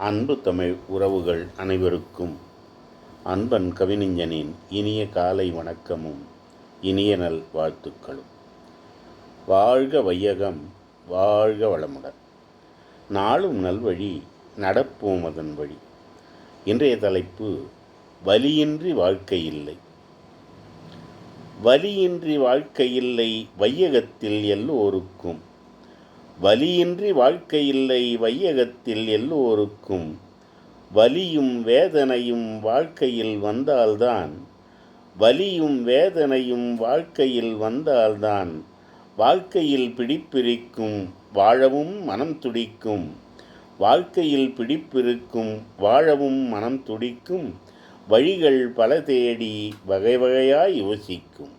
அன்பு தமிழ் உறவுகள் அனைவருக்கும் அன்பன் கவிஞனின் இனிய காலை வணக்கமும் இனிய நல் வாழ்த்துக்களும். வாழ்க வையகம் வாழ்க வளமுடன். நாளும் நல்வழி நடப்போம் அதன் வழி. இன்றைய தலைப்பு வலியின்றி வாழ்க்கை இல்லை. வலியின்றி வாழ்க்கை இல்லை வையகத்தில் எல்லோருக்கும். வலியின்றி வாழ்க்கை இல்லை வையகத்தில் எல்லோருக்கும் வலியும் வேதனையும் வாழ்க்கையில் வந்தால்தான் வலியும் வேதனையும் வாழ்க்கையில் வந்தால்தான் வாழ்க்கையில் பிடிப்பிருக்கும் வாழவும் மனம் துடிக்கும் வாழ்க்கையில் பிடிப்பிருக்கும் வாழவும் மனம் துடிக்கும் வழிகள் பல தேடி வகை வகையாய் யோசிக்கும்.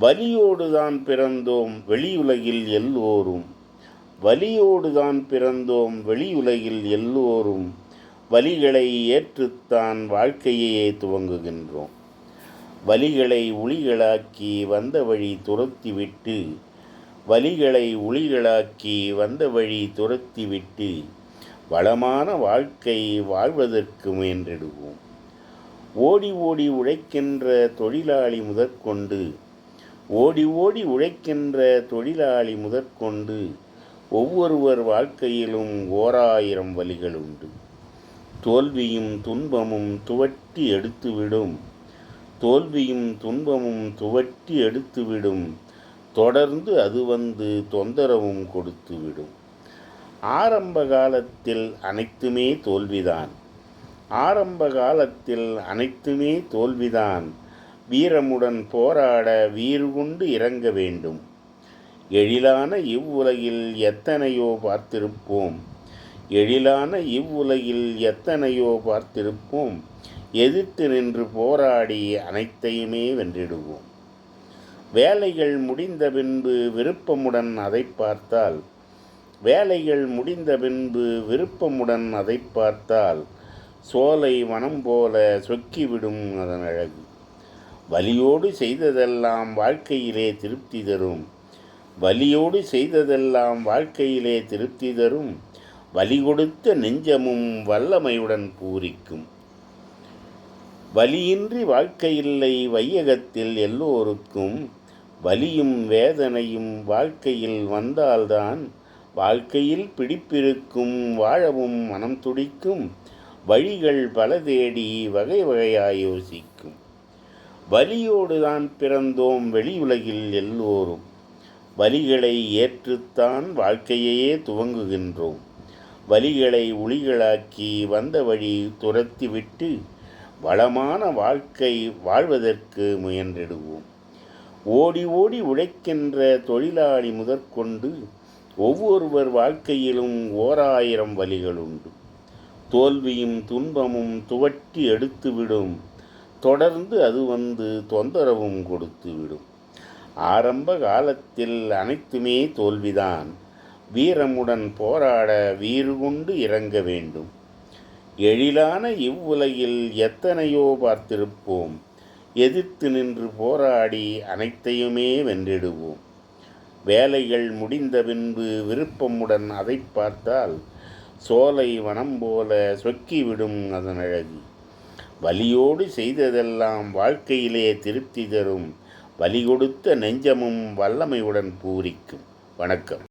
வலியோடுதான் பிறந்தோம் வெளியுலகில் எல்லோரும் வலியோடுதான் பிறந்தோம் வெளியுலகில் எல்லோரும் வலிகளை ஏற்றுத்தான் வாழ்க்கையே துவங்குகின்றோம். வலிகளை ஒளிகளாக்கி வந்த வழி துரத்திவிட்டு வலிகளை ஒளிகளாக்கி வந்த வழி துரத்திவிட்டு வளமான வாழ்க்கை வாழ்வதற்கு முயன்றிடுவோம். ஓடி ஓடி உழைக்கின்ற தொழிலாளி முதற்கொண்டு ஓடி ஓடி உழைக்கின்ற தொழிலாளி முதற்கொண்டு ஒவ்வொருவர் வாழ்க்கையிலும் ஓராயிரம் வழிகள் உண்டு. தோல்வியும் துன்பமும் துவட்டி எடுத்துவிடும். தோல்வியும் துன்பமும் துவட்டி எடுத்துவிடும். தொடர்ந்து அது வந்து தொந்தரவும் கொடுத்துவிடும். ஆரம்ப காலத்தில் அனைத்துமே தோல்விதான். ஆரம்ப காலத்தில் அனைத்துமே தோல்விதான். வீரமுடன் போராட வீறு கொண்டு இறங்க வேண்டும். எழிலான இவ்வுலகில் எத்தனையோ பார்த்திருப்போம். எழிலான இவ்வுலகில் எத்தனையோ பார்த்திருப்போம். எதிர்த்து நின்று போராடி அனைத்தையுமே வென்றிடுவோம். வேலைகள் முடிந்த பின்பு விருப்பமுடன் அதை பார்த்தால் வேலைகள் முடிந்த பின்பு விருப்பமுடன் அதை பார்த்தால் சோலை வனம் போல சொக்கிவிடும் அதன் அழகு. வலியோடு செய்ததெல்லாம் வாழ்க்கையிலே திருப்தி தரும். வலியோடு செய்ததெல்லாம் வாழ்க்கையிலே திருப்தி தரும். வலி கொடுத்த நெஞ்சமும் வல்லமையுடன் பூரிக்கும். வலியின்றி வாழ்க்கையில்லை வையகத்தில் எல்லோருக்கும். வலியும் வேதனையும் வாழ்க்கையில் வந்தால்தான் வாழ்க்கையில் பிடிப்பிருக்கும் வாழவும் மனம் துடிக்கும். வழிகள் பல தேடி வகை வகையாய் யோசிக்கும். வலியோடுதான் பிறந்தோம் வெளியுலகில் எல்லோரும். வலிகளை ஏற்றுத்தான் வாழ்க்கையையே துவங்குகின்றோம். வலிகளை ஒளிகளாக்கி வந்த வழி துரத்திவிட்டு வளமான வாழ்க்கை வாழ்வதற்கு முயன்றிடுவோம். ஓடி ஓடி உழைக்கின்ற தொழிலாளி முதற்கொண்டு ஒவ்வொருவர் வாழ்க்கையிலும் ஓராயிரம் வழிகள் உண்டு தோல்வியும் துன்பமும் துவட்டி எடுத்துவிடும். தொடர்ந்து அது வந்து தொந்தரவும் கொடுத்துவிடும். ஆரம்ப காலத்தில் அனைத்துமே தோல்விதான். வீரமுடன் போராட வீறு கொண்டு இறங்க வேண்டும். எழிலான இவ்வுலகில் எத்தனையோ பார்த்திருப்போம். எதிர்த்து நின்று போராடி அனைத்தையுமே வென்றிடுவோம். வேலைகள் முடிந்த பின்பு விருப்பமுடன் அதை பார்த்தால் சோலை வனம் போல சொக்கிவிடும் அதன் அழகு வலியோடு செய்ததெல்லாம் வாழ்க்கையிலே திருப்தி தரும். வலி கொடுத்த நெஞ்சமும் வல்லமையுடன் பூரிக்கும். வணக்கம்.